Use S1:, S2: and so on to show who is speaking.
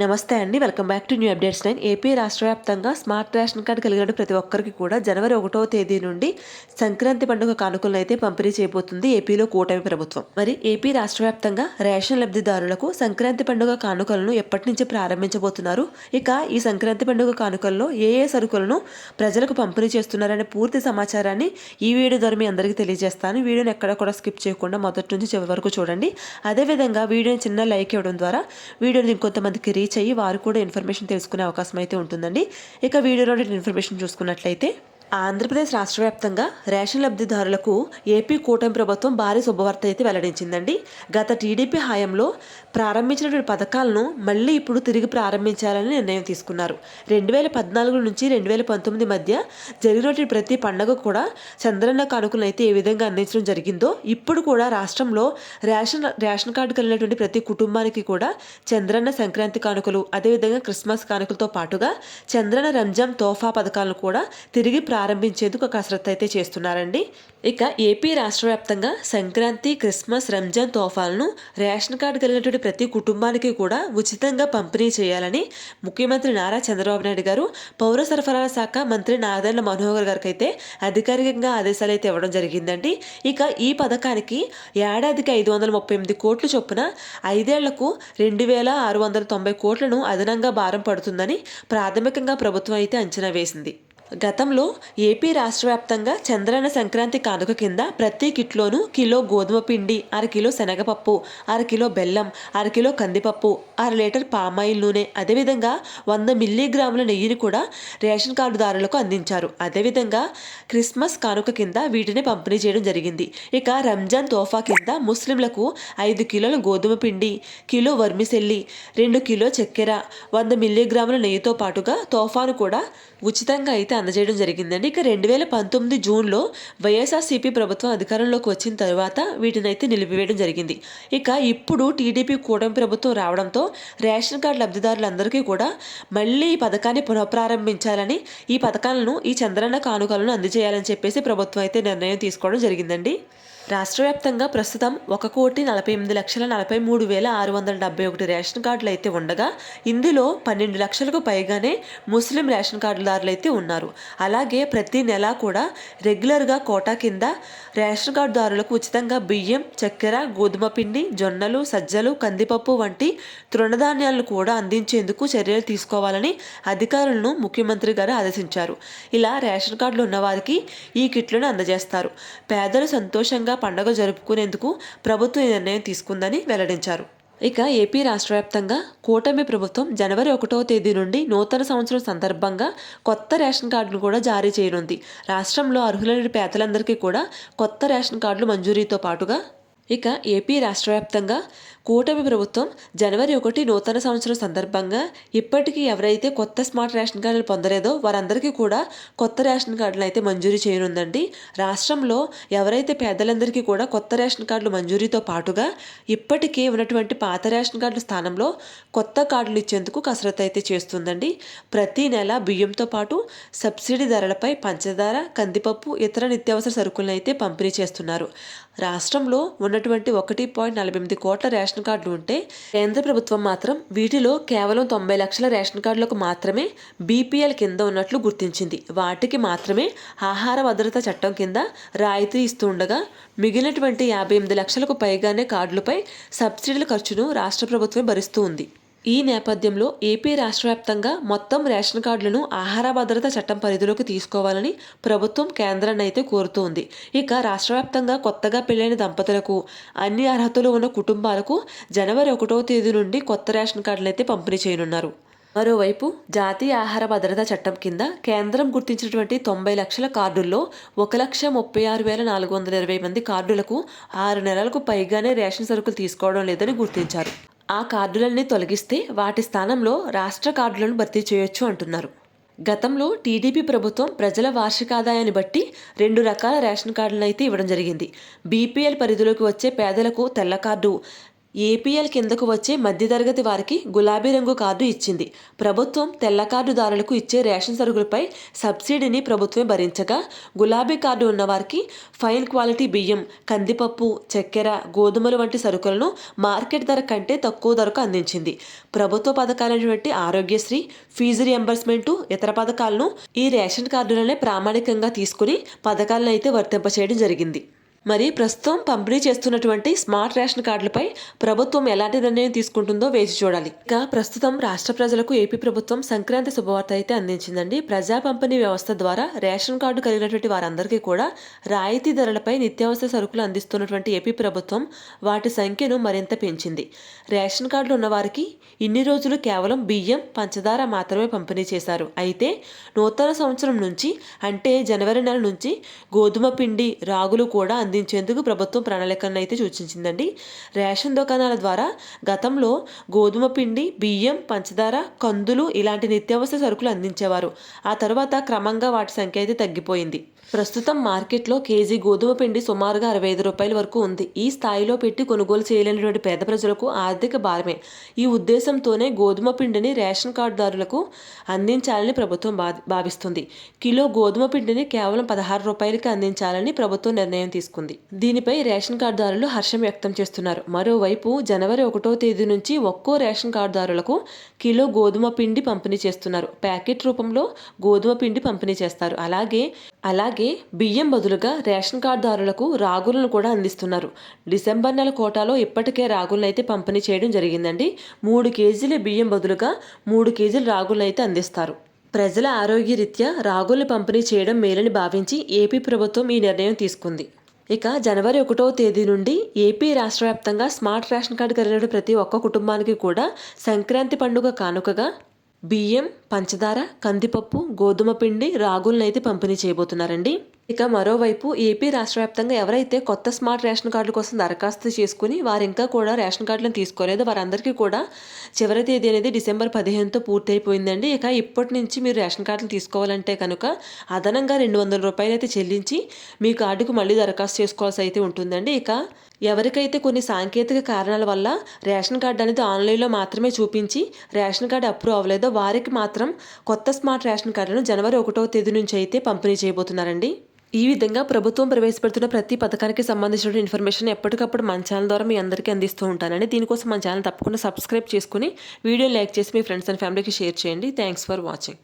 S1: నమస్తే అండి. Welcome back to new updates nine. AP రాష్ట్ర వ్యాప్తంగా స్మార్ట్ రేషన్ కార్డు కలిగిన ప్రతి ఒక్కరికి కూడా జనవరి ఒకటో తేదీ నుండి సంక్రాంతి పండుగ కానుకలను అయితే పంపిణీ చేయబోతుంది ఏపీలో కూటమి ప్రభుత్వం. మరి ఏపీ రాష్ట్ర వ్యాప్తంగా రేషన్ లబ్ధిదారులకు సంక్రాంతి పండుగ కానుకలను ఎప్పటి నుంచి ప్రారంభించబోతున్నారు? ఇక ఈ సంక్రాంతి పండుగ కానుకల్లో ఏ ఏ సరుకులను ప్రజలకు పంపిణీ చేస్తున్నారనే పూర్తి సమాచారాన్ని ఈ వీడియో ద్వారా మీ అందరికీ తెలియజేస్తాను. వీడియోని ఎక్కడ కూడా స్కిప్ చేయకుండా మొదటి నుంచి చివరి వరకు చూడండి. అదేవిధంగా వీడియోని చిన్న లైక్ ఇవ్వడం ద్వారా వీడియోని ఇంకొంతమందికి రీచ్ అయ్యి వారు కూడా ఇన్ఫర్మేషన్ తెలుసుకునే అవకాశం అయితే ఉంటుందండి. ఇక వీడియోలో ఇన్ఫర్మేషన్ చూసుకున్నట్లయితే ఆంధ్రప్రదేశ్ రాష్ట్ర వ్యాప్తంగా రేషన్ లబ్ధిదారులకు ఏపీ కూటమి ప్రభుత్వం భారీ శుభవార్త అయితే వెల్లడించిందండి. గత టీడీపీ హయాంలో ప్రారంభించినటువంటి పథకాలను మళ్ళీ ఇప్పుడు తిరిగి ప్రారంభించాలని నిర్ణయం తీసుకున్నారు. రెండు వేల పద్నాలుగు నుంచి రెండు వేల పంతొమ్మిది మధ్య జరిగినటువంటి ప్రతి పండుగ కూడా చంద్రన్న కానుకలను అయితే ఏ విధంగా అందించడం జరిగిందో ఇప్పుడు కూడా రాష్ట్రంలో రేషన్ రేషన్ కార్డు కలిగినటువంటి ప్రతి కుటుంబానికి కూడా చంద్రన్న సంక్రాంతి కానుకలు అదేవిధంగా క్రిస్మస్ కానుకలతో పాటుగా చంద్రన్న రంజాన్ తోఫా పథకాలను కూడా తిరిగి ప్రారంభించేందుకు కసరత్తు అయితే చేస్తున్నారండి. ఇక ఏపీ రాష్ట్ర వ్యాప్తంగా సంక్రాంతి క్రిస్మస్ రంజాన్ తోఫాలను రేషన్ కార్డు కలిగినటువంటి ప్రతి కుటుంబానికి కూడా ఉచితంగా పంపిణీ చేయాలని ముఖ్యమంత్రి నారా చంద్రబాబు నాయుడు గారు పౌర సరఫరాల శాఖ మంత్రి నాదెండ్ల మనోహర్ గారికి అయితే అధికారికంగా ఆదేశాలు అయితే ఇవ్వడం జరిగిందండి. ఇక ఈ పథకానికి ఏడాదికి ఐదు వందల ముప్పై ఎనిమిది కోట్లు చొప్పున ఐదేళ్ళకు రెండు వేల ఆరు వందల తొంభై కోట్లను అదనంగా భారం పడుతుందని ప్రాథమికంగా ప్రభుత్వం అయితే అంచనా వేసింది. గతంలో ఏపీ రాష్ట్ర వ్యాప్తంగా చంద్రన సంక్రాంతి కానుక కింద ప్రతి కిట్లోనూ కిలో గోధుమ పిండి అర కిలో శనగపప్పు అర కిలో బెల్లం అర కిలో కందిపప్పు అర లీటర్ పామాయిల్ నూనె అదేవిధంగా వంద మిల్లీగ్రాముల నెయ్యిని కూడా రేషన్ కార్డుదారులకు అందించారు. అదేవిధంగా క్రిస్మస్ కానుక కింద వీటిని పంపిణీ చేయడం జరిగింది. ఇక రంజాన్ తోఫా కింద ముస్లింలకు ఐదు కిలోల గోధుమ పిండి కిలో వర్మిసెల్లి రెండు కిలో చక్కెర వంద మిల్లీగ్రాముల నెయ్యితో పాటుగా తోఫాను కూడా ఉచితంగా అయితే అందజేయడం జరిగిందండి. ఇక రెండు వేల పంతొమ్మిది జూన్లో వైఎస్ఆర్సీపీ ప్రభుత్వం అధికారంలోకి వచ్చిన తర్వాత వీటిని అయితే నిలిపివేయడం జరిగింది. ఇక ఇప్పుడు టీడీపీ కూటమి ప్రభుత్వం రావడంతో రేషన్ కార్డు లబ్ధిదారులందరికీ కూడా మళ్ళీ ఈ పథకాన్ని పునఃప్రారంభించాలని ఈ పథకాలను ఈ చంద్రన్న కానుకలను అందజేయాలని చెప్పేసి ప్రభుత్వం అయితే నిర్ణయం తీసుకోవడం జరిగిందండి. రాష్ట్ర వ్యాప్తంగా ప్రస్తుతం ఒక కోటి నలభై ఎనిమిది లక్షల నలభై మూడు వేల ఆరు వందల డెబ్బై ఒకటి రేషన్ కార్డులు అయితే ఉండగా ఇందులో పన్నెండు లక్షలకు పైగానే ముస్లిం రేషన్ కార్డుదారులు అయితే ఉన్నారు. అలాగే ప్రతి నెల కూడా రెగ్యులర్గా కోటా కింద రేషన్ కార్డుదారులకు ఉచితంగా బియ్యం చక్కెర గోధుమ పిండి జొన్నలు సజ్జలు కందిపప్పు వంటి తృణధాన్యాలను కూడా అందించేందుకు చర్యలు తీసుకోవాలని అధికారులను ముఖ్యమంత్రి గారు ఆదేశించారు. ఇలా రేషన్ కార్డులు ఉన్నవారికి ఈ కిట్లను అందజేస్తారు. పేదలు సంతోషంగా పండుగ జరుపుకునేందుకు ప్రభుత్వం ఈ నిర్ణయం తీసుకుందని వెల్లడించారు. ఇక ఏపీ రాష్ట్ర వ్యాప్తంగా కూటమి ప్రభుత్వం జనవరి ఒకటో తేదీ నుండి నూతన సంవత్సరం సందర్భంగా కొత్త రేషన్ కార్డులు కూడా జారీ చేయనుంది. రాష్ట్రంలో అర్హులైన పేదలందరికీ కూడా కొత్త రేషన్ కార్డులు మంజూరీతో పాటుగా ఇక ఏపీ రాష్ట్ర వ్యాప్తంగా కూటమి ప్రభుత్వం జనవరి ఒకటి నూతన సంవత్సరం సందర్భంగా ఇప్పటికీ ఎవరైతే కొత్త స్మార్ట్ రేషన్ కార్డులు పొందలేదో వారందరికీ కూడా కొత్త రేషన్ కార్డులు అయితే మంజూరీ చేయనుందండి. రాష్ట్రంలో ఎవరైతే పేదలందరికీ కూడా కొత్త రేషన్ కార్డులు మంజూరీతో పాటుగా ఇప్పటికే ఉన్నటువంటి పాత రేషన్ కార్డుల స్థానంలో కొత్త కార్డులు ఇచ్చేందుకు కసరత్తు అయితే చేస్తుందండి. ప్రతి నెల బియ్యంతో పాటు సబ్సిడీ ధరలపై పంచదార కందిపప్పు ఇతర నిత్యావసర సరుకులను అయితే పంపిణీ చేస్తున్నారు. రాష్ట్రంలో ఉన్నటువంటి ఒకటి పాయింట్ నలభై ఎనిమిది కోట్ల రేషన్ రేషన్ కార్డులు ఉంటే కేంద్ర ప్రభుత్వం మాత్రం వీటిలో కేవలం తొంభై లక్షల రేషన్ కార్డులకు మాత్రమే బీపీఎల్ కింద ఉన్నట్లు గుర్తించింది. వాటికి మాత్రమే ఆహార భద్రత చట్టం కింద రాయితీ ఇస్తుండగా మిగిలినటువంటి యాభై ఎనిమిది లక్షలకు పైగానే కార్డులపై సబ్సిడీల ఖర్చును రాష్ట్ర ప్రభుత్వం భరిస్తూ ఉంది. ఈ నేపథ్యంలో ఏపీ రాష్ట్ర వ్యాప్తంగా మొత్తం రేషన్ కార్డులను ఆహార భద్రత చట్టం పరిధిలోకి తీసుకోవాలని ప్రభుత్వం కేంద్రాన్ని అయితే కోరుతోంది. ఇక రాష్ట్ర వ్యాప్తంగా కొత్తగా పెళ్ళైన దంపతులకు అన్ని అర్హతలు ఉన్న కుటుంబాలకు జనవరి ఒకటో తేదీ నుండి కొత్త రేషన్ కార్డులు అయితే పంపిణీ చేయనున్నారు. మరోవైపు జాతీయ ఆహార భద్రతా చట్టం కింద కేంద్రం గుర్తించినటువంటి తొంభై లక్షల కార్డుల్లో ఒక లక్ష ముప్పై ఆరు వేల నాలుగు వందల ఇరవై మంది కార్డులకు ఆరు నెలలకు పైగానే రేషన్ సరుకులు తీసుకోవడం లేదని గుర్తించారు. ఆ కార్డులన్నీ తొలగిస్తే వాటి స్థానంలో రాష్ట్ర కార్డులను భర్తీ చేయొచ్చు అంటున్నారు. గతంలో టీడీపీ ప్రభుత్వం ప్రజల వార్షిక ఆదాయాన్ని బట్టి రెండు రకాల రేషన్ కార్డులను అయితే ఇవ్వడం జరిగింది. బీపీఎల్ పరిధిలోకి వచ్చే పేదలకు తెల్ల కార్డు ఏపీఎల్ కిందకు వచ్చే మధ్యతరగతి వారికి గులాబీ రంగు కార్డు ఇచ్చింది. ప్రభుత్వం తెల్ల కార్డుదారులకు ఇచ్చే రేషన్ సరుకులపై సబ్సిడీని ప్రభుత్వమే భరించగా గులాబీ కార్డు ఉన్నవారికి ఫైన్ క్వాలిటీ బియ్యం కందిపప్పు చక్కెర గోధుమలు వంటి సరుకులను మార్కెట్ ధర కంటే తక్కువ ధరకు అందించింది. ప్రభుత్వ పథకాలైనటువంటి ఆరోగ్యశ్రీ ఫీజు రియంబర్స్మెంటు ఇతర పథకాలను ఈ రేషన్ కార్డులనే ప్రామాణికంగా తీసుకుని పథకాలను అయితే వర్తింపచేయడం జరిగింది. మరి ప్రస్తుతం పంపిణీ చేస్తున్నటువంటి స్మార్ట్ రేషన్ కార్డులపై ప్రభుత్వం ఎలాంటి నిర్ణయం తీసుకుంటుందో వేచి చూడాలి. ఇక ప్రస్తుతం రాష్ట్ర ప్రజలకు ఏపీ ప్రభుత్వం సంక్రాంతి శుభవార్త అయితే అందించిందండి. ప్రజా పంపిణీ వ్యవస్థ ద్వారా రేషన్ కార్డు కలిగినటువంటి వారందరికీ కూడా రాయితీ ధరలపై నిత్యావసర సరుకులు అందిస్తున్నటువంటి ఏపీ ప్రభుత్వం వాటి సంఖ్యను మరింత పెంచింది. రేషన్ కార్డులు ఉన్నవారికి ఇన్ని రోజులు కేవలం బియ్యం పంచదార మాత్రమే పంపిణీ చేశారు. అయితే నూతన సంవత్సరం నుంచి అంటే జనవరి నెల నుంచి గోధుమ పిండి రాగులు కూడా అందించేందుకు ప్రభుత్వం ప్రణాళికలను అయితే సూచించిందండి. రేషన్ దుకాణాల ద్వారా గతంలో గోధుమ పిండి బియ్యం పంచదార కందులు ఇలాంటి నిత్యావసర సరుకులు అందించేవారు. ఆ తర్వాత క్రమంగా వాటి సంఖ్య అయితే తగ్గిపోయింది. ప్రస్తుతం మార్కెట్లో కేజీ గోధుమ పిండి సుమారుగా అరవై ఐదు రూపాయల వరకు ఉంది. ఈ స్థాయిలో పెట్టి కొనుగోలు చేయలేనటువంటి పేద ప్రజలకు ఆర్థిక భారమే. ఈ ఉద్దేశంతోనే గోధుమ పిండిని రేషన్ కార్డుదారులకు అందించాలని ప్రభుత్వం భావిస్తుంది. కిలో గోధుమ పిండిని కేవలం పదహారు రూపాయలకి అందించాలని ప్రభుత్వం నిర్ణయం తీసుకుంది. దీనిపై రేషన్ కార్డుదారులు హర్షం వ్యక్తం చేస్తున్నారు. మరోవైపు జనవరి ఒకటో తేదీ నుంచి ఒక్కో రేషన్ కార్డుదారులకు కిలో గోధుమ పిండి పంపిణీ చేస్తున్నారు. ప్యాకెట్ రూపంలో గోధుమ పిండి పంపిణీ చేస్తారు. అలాగే అలాగే బియ్యం బదులుగా రేషన్ కార్డుదారులకు రాగులను కూడా అందిస్తున్నారు. డిసెంబర్ నెల కోటాలో ఇప్పటికే రాగులను అయితే పంపిణీ చేయడం జరిగిందండి. మూడు కేజీల బియ్యం బదులుగా మూడు కేజీల రాగులను అయితే అందిస్తారు. ప్రజల ఆరోగ్యరీత్యా రాగులను పంపిణీ చేయడం మేలని భావించి ఏపీ ప్రభుత్వం ఈ నిర్ణయం తీసుకుంది. ఇక జనవరి ఒకటో తేదీ నుండి ఏపీ రాష్ట్ర వ్యాప్తంగా స్మార్ట్ రేషన్ కార్డు కలిగిన ప్రతి ఒక్క కుటుంబానికి కూడా సంక్రాంతి పండుగ కానుకగా బియ్యం పంచదార కందిపప్పు గోధుమ పిండి రాగులనైతే పంపిణీ చేయబోతున్నారండి. ఇక మరోవైపు ఏపీ రాష్ట్ర వ్యాప్తంగా ఎవరైతే కొత్త స్మార్ట్ రేషన్ కార్డుల కోసం దరఖాస్తు చేసుకుని వారు ఇంకా కూడా రేషన్ కార్డులను తీసుకోలేదు వారందరికీ కూడా చివరి తేదీ అనేది డిసెంబర్ పదిహేనుతో పూర్తి అయిపోయిందండి ఇక ఇప్పటి నుంచి మీరు రేషన్ కార్డులు తీసుకోవాలంటే కనుక అదనంగా రెండు వందల రూపాయలు అయితే చెల్లించి మీ కార్డుకు మళ్ళీ దరఖాస్తు చేసుకోవాల్సి అయితే ఉంటుందండి. ఇక ఎవరికైతే కొన్ని సాంకేతిక కారణాల వల్ల రేషన్ కార్డు అనేది ఆన్లైన్లో మాత్రమే చూపించి రేషన్ కార్డు అప్రూవ్ అవ్వలేదో వారికి మాత్రం కొత్త స్మార్ట్ రేషన్ కార్డును జనవరి ఒకటో తేదీ నుంచి అయితే పంపిణీ చేయబోతున్నారండి. ఈ విధంగా ప్రభుత్వం ప్రవేశపెడుతున్న ప్రతి పథకానికి సంబంధించిన ఇన్ఫర్మేషన్ ఎప్పటికప్పుడు మన ఛానల్ ద్వారా మీ అందరికీ అందిస్తూ ఉంటానండి. దీనికోసం మన ఛానల్ తప్పకుండా సబ్స్క్రైబ్ చేసుకుని వీడియో లైక్ చేసి మీ ఫ్రెండ్స్ అండ్ ఫ్యామిలీకి షేర్ చేయండి. Thanks for watching.